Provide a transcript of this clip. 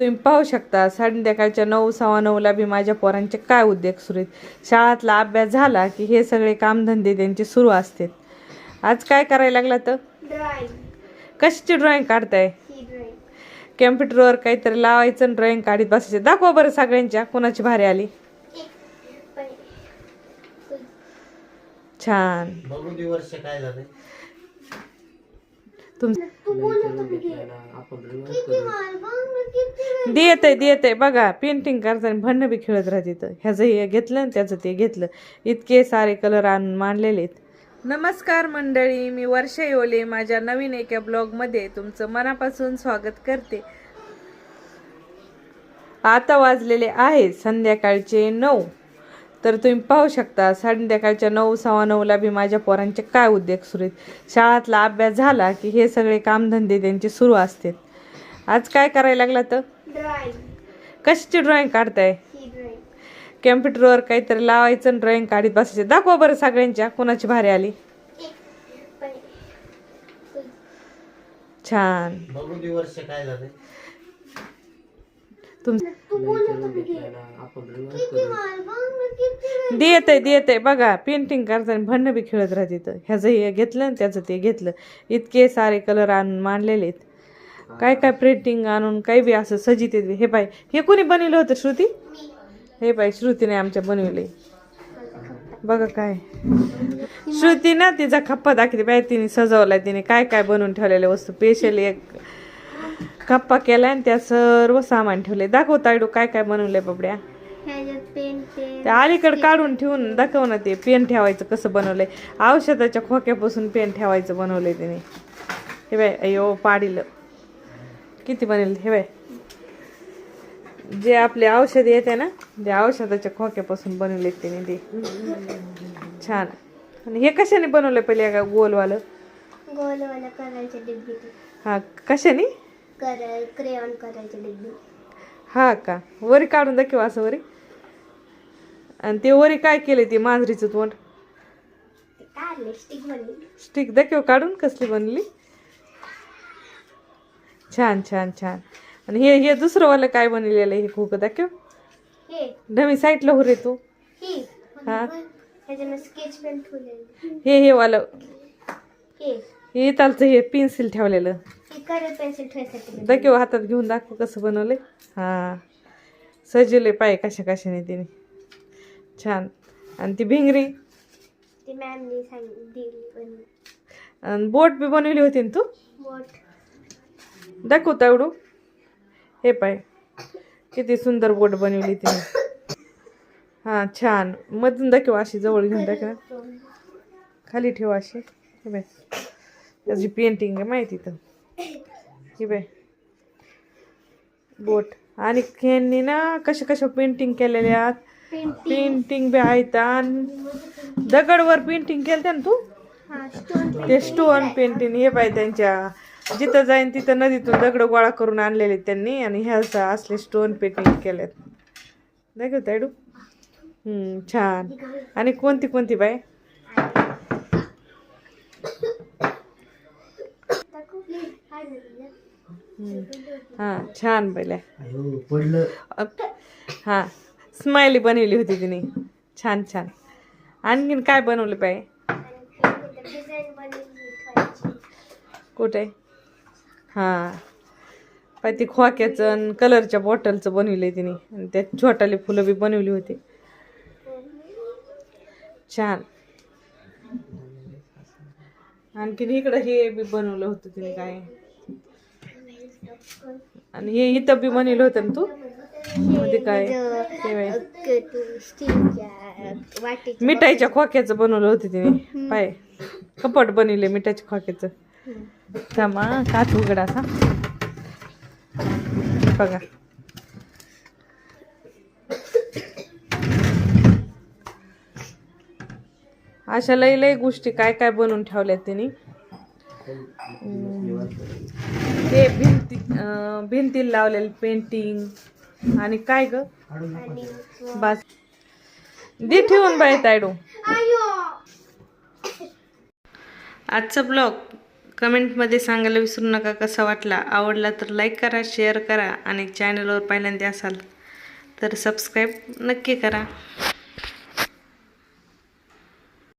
तुम्ही पाहू शकता संध्याकाळच्या नऊ सव्वा नऊला बी माझ्या पोरांचे काय उद्योग सुरू आहेत. शाळातला अभ्यास झाला की हे सगळे कामधंदे त्यांचे सुरू असतात आज काय करायला लागला तर? ड्रॉइंग कशाची ड्रॉइंग काढताय? ही ड्रॉइंग कॅम्प्युटरवर काहीतरी लावायचं आणि ड्रॉइंग काढत बसायचे. दाखवा बरं सगळ्यांच्या कोणाची भारी आली. छान. बघू दे वर्ष काय झालं तुम देत आहे देत. आहे बघा पेंटिंग करताना भांडणं बी खेळत राहते तर ह्याचं हे घेतलं आणि त्याचं ते घेतलं. इतके सारे कलर आणून मांडलेले आहेत. नमस्कार मंडळी मी वर्षा येवले माझ्या नवीन एका ब्लॉगमध्ये तुमचं मनापासून स्वागत करते. आता वाजलेले आहेत संध्याकाळचे नऊ. तर तुम्ही पाहू शकता संध्याकाळच्या नऊ सव्वा नऊला बी माझ्या पोरांचे काय उद्योग सुरू आहेत. शाळातला अभ्यास झाला की हे सगळे कामधंदे त्यांचे सुरू असतात. आज काय करायला लागला तर? कशाची ड्रॉइंग काढताय? ही कॅम्प्युटरवर काहीतरी लावायचं आणि ड्रॉइंग काढत बसायचे. दाखवा बरं सगळ्यांच्या कोणाची भारी आली. छान. देत आहे देत आहे बघा पेंटिंग करताना भांडणं बी खेळत राहते ह्याचं हे घेतलं आणि त्याचं ते घेतलं. इतके सारे कलर आणून मांडलेले आहेत. काय काय प्रिंटिंग आणून काही बी असं सजित येते हे पाय हे कोणी बनवलं होतं श्रुती? हे पाय श्रुतीने आमच्या बनवले. बघा काय. श्रुती ना तिचा खप्पा दाखवते बाय तिने सजवलाय तिने. काय काय बनवून ठेवलेल्या वस्तू. स्पेशल एक खप्पा केलाय आणि त्या सर्व सामान ठेवले. दाखव तायडू काय काय बनवलंय बाबड्या. त्या अलीकडे काढून ठेवून दाखव ना ते. पेन ठेवायचं कसं बनवलंय. औषधाच्या खोक्यापासून पेन ठेवायचं बनवलंय तिने. हे बाय अयो पाडीलं. किती बनेल हे बाय. जे आपले औषध येते ना ते औषधाच्या खोक्यापासून बनवले तिने ते. छान. आणि हे कशाने बनवलं पहिले का गोलवालं? गोलवाला करायचे डिब्बी हा कशाने? करायचे डिब्बी. हा का? वरी काढून दाखव असं वरी. आणि ते वरी काय केले ते मांजरीचं तोंड? ते स्टिक दाखव काढून कसली बनली. छान छान छान. आणि हे हे दुसरं वालं काय बनलेलं आहे हे खोकं? दाखव. हे. ढमी साईडला हो रे तू. ही. हा. ह्याच्यानं स्केच पेन ठेवलेली. हे हे वालं. हे. हे हे पेन्सिल ठेवलेलं. ही कलर पेन्सिल ठेवायसाठी दाखव हातात घेऊन दाखव कसं बनवलंय. हां. सजवले पाय कशा कशाने तिने. छान. आणि ती भिंगरी. ती मॅमनी सांगितली दिली पण. आणि बोट बी बनवली होती ना तू? बोट. दाखव तावडू. हे पाय. किती सुंदर बोट बनवली तिने. हां छान. मधून दाखव अशी जवळ घेऊन दाखव खाली ठेव अशी. हे बाय त्याची पेंटिंग आहे माहिती तर. हे बाय बोट. आणि ह्यांनी ना कशा कशा पेंटिंग केलेल्या पेंटिंग बी आहेत आणि दगडवर पेंटिंग केलं ना तू? हा ते स्टोन पेंटिंग हे पाहिजे त्यांच्या जिथं जाईन तिथं नदीतून दगड गोळा करून आणलेले त्यांनी आणि ह्या असं असले स्टोन पेंटिंग केलेत. दाखव तायडू हम्म छान. आणि कोणती कोणती बाय हां छान अप- हां स्माइली बनवली होती तिने. छान छान. आणखीन काय बनवलं पाय डिझाईन बनवली ठेवायची कुठे? हां. पाय ती खोक्याचं आणि कलरच्या बॉटलचं बनवलं तिने. आणि त्यात छोटाले फुलं बी बनवली होती. छान. आणखीन इकडं हे बी बनवलं होतं तिने काय. आणि हे इथं बी बनवलं होतं ना तू? मध्ये काय? मिठाईच्या खोक्याचं बनवलं होतं तिने. पाय. कपट बनवले मिठाच्या खोक्याचं. थांबा काच उघडा असा बघा. अशा लय लय गोष्टी काय काय बनवून ठेवल्यात तिने. हम्म. ते भिंती अं, भिंतीला लावलेलं पेंटिंग आणि काय ग? बस. दे ठेवून बाय तायडू. आजचा ब्लॉग कमेंटमध्ये सांगायला विसरू नका कसा वाटला? आवडला तर लाईक करा शेअर करा आणि चॅनलवर पहिल्यांदा असाल तर सबस्क्राईब नक्की करा.